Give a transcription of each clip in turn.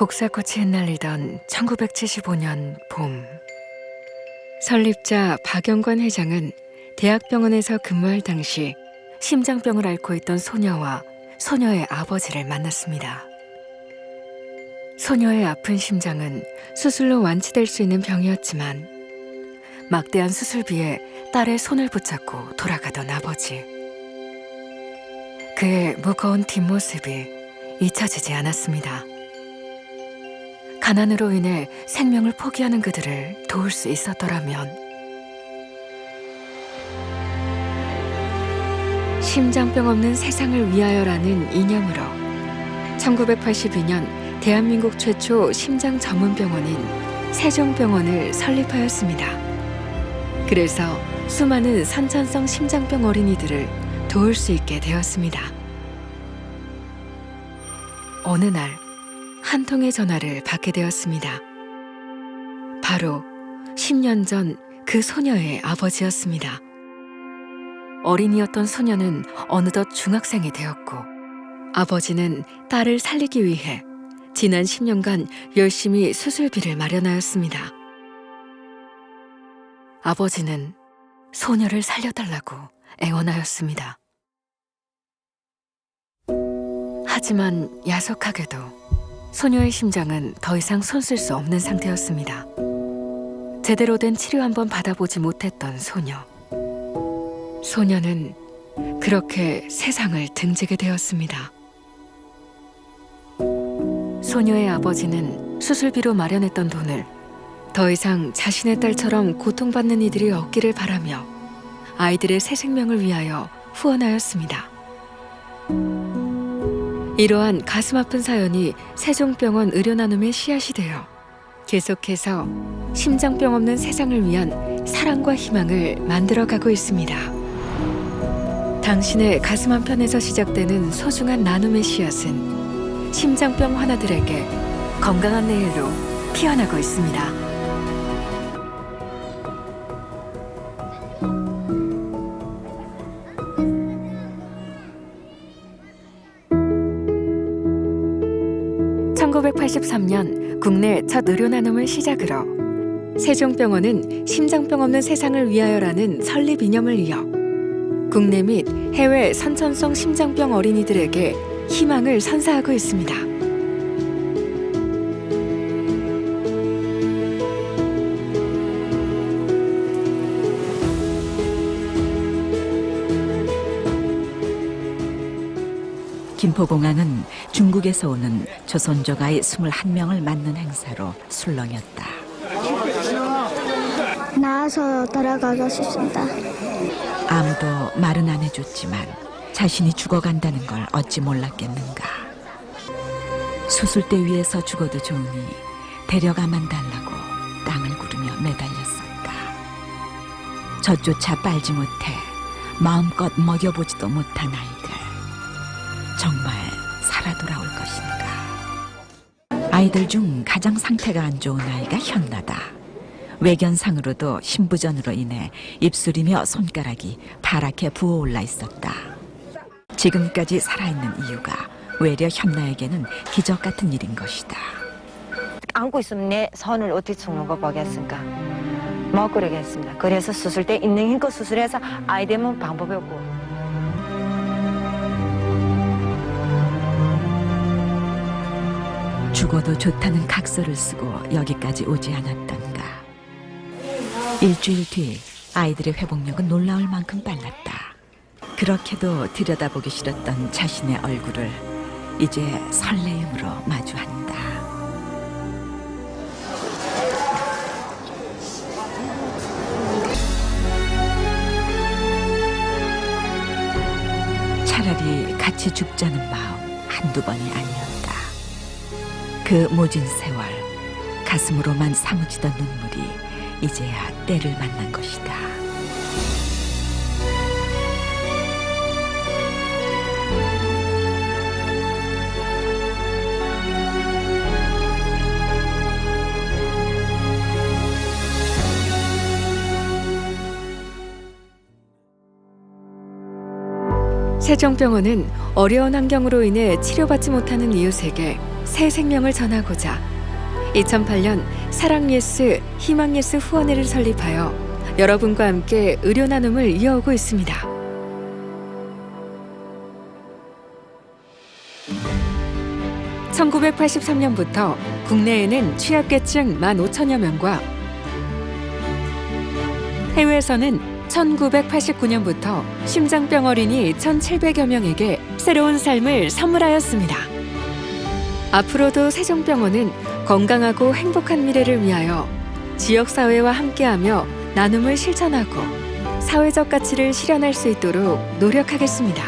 복사꽃이 흩날리던 1975년 봄. 설립자 박영관 회장은 대학병원에서 근무할 당시 심장병을 앓고 있던 소녀와 소녀의 아버지를 만났습니다. 소녀의 아픈 심장은 수술로 완치될 수 있는 병이었지만 막대한 수술비에 딸의 손을 붙잡고 돌아가던 아버지. 그의 무거운 뒷모습이 잊혀지지 않았습니다. 가난으로 인해 생명을 포기하는 그들을 도울 수 있었더라면 심장병 없는 세상을 위하여라는 이념으로 1982년 대한민국 최초 심장 전문 병원인 세종병원을 설립하였습니다. 그래서 수많은 선천성 심장병 어린이들을 도울 수 있게 되었습니다. 어느 날 한 통의 전화를 받게 되었습니다. 바로 10년 전 그 소녀의 아버지였습니다. 어린이였던 소녀는 어느덧 중학생이 되었고 아버지는 딸을 살리기 위해 지난 10년간 열심히 수술비를 마련하였습니다. 아버지는 소녀를 살려달라고 애원하였습니다. 하지만 야속하게도 소녀의 심장은 더 이상 손쓸 수 없는 상태였습니다. 제대로 된 치료 한번 받아보지 못했던 소녀. 소녀는 그렇게 세상을 등지게 되었습니다. 소녀의 아버지는 수술비로 마련했던 돈을 더 이상 자신의 딸처럼 고통받는 이들이 없기를 바라며 아이들의 새 생명을 위하여 후원하였습니다. 이러한 가슴 아픈 사연이 세종병원 의료 나눔의 씨앗이 되어 계속해서 심장병 없는 세상을 위한 사랑과 희망을 만들어가고 있습니다. 당신의 가슴 한편에서 시작되는 소중한 나눔의 씨앗은 심장병 환아들에게 건강한 내일로 피어나고 있습니다. (1983년) 국내 첫 의료 나눔을 시작으로 세종병원은 심장병 없는 세상을 위하여라는 설립 이념을 이어 국내 및 해외 선천성 심장병 어린이들에게 희망을 선사하고 있습니다. 김포공항은 중국에서 오는 조선족 아이 21명을 맞는 행사로 술렁였다. 나와서 돌아가고 싶습니다. 아무도 말은 안 해줬지만 자신이 죽어간다는 걸 어찌 몰랐겠는가. 수술대 위에서 죽어도 좋으니 데려가만 달라고 땅을 구르며 매달렸었다. 젖조차 빨지 못해 마음껏 먹여보지도 못한 아이들. 정말 살아 돌아올 것인가. 아이들 중 가장 상태가 안 좋은 아이가 현나다. 외견상으로도 신부전으로 인해 입술이며 손가락이 파랗게 부어올라 있었다. 지금까지 살아있는 이유가 외려 현나에게는 기적 같은 일인 것이다. 안고 있으면 내 손을 어떻게 죽는 거 보겠습니까? 못 그러겠습니다. 그래서 수술 때 있는 힘껏 수술해서 아이 되면 방법이 없고 죽어도 좋다는 각서를 쓰고 여기까지 오지 않았던가. 일주일 뒤 아이들의 회복력은 놀라울 만큼 빨랐다. 그렇게도 들여다보기 싫었던 자신의 얼굴을 이제 설레임으로 마주한다. 차라리 같이 죽자는 마음 한두 번이 아니었다. 그 모진 세월 가슴으로만 사무치던 눈물이 이제야 때를 만난 것이다. 세종병원은 어려운 환경으로 인해 치료받지 못하는 이웃에게 새 생명을 전하고자 2008년 사랑 예스 희망 예스 후원회를 설립하여 여러분과 함께 의료 나눔을 이어오고 있습니다. (1983년부터) 국내에는 취약계층 15,000여 명과 해외에서는 1989년부터 심장병 어린이 1,700여 명에게 새로운 삶을 선물하였습니다. 앞으로도 세종병원은 건강하고 행복한 미래를 위하여 지역사회와 함께하며 나눔을 실천하고 사회적 가치를 실현할 수 있도록 노력하겠습니다.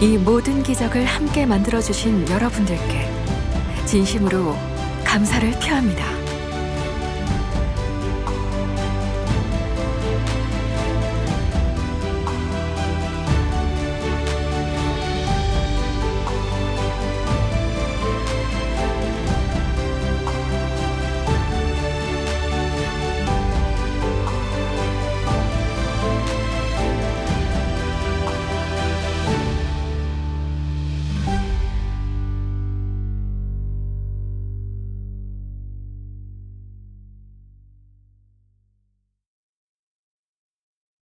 이 모든 기적을 함께 만들어주신 여러분들께 진심으로 감사를 표합니다.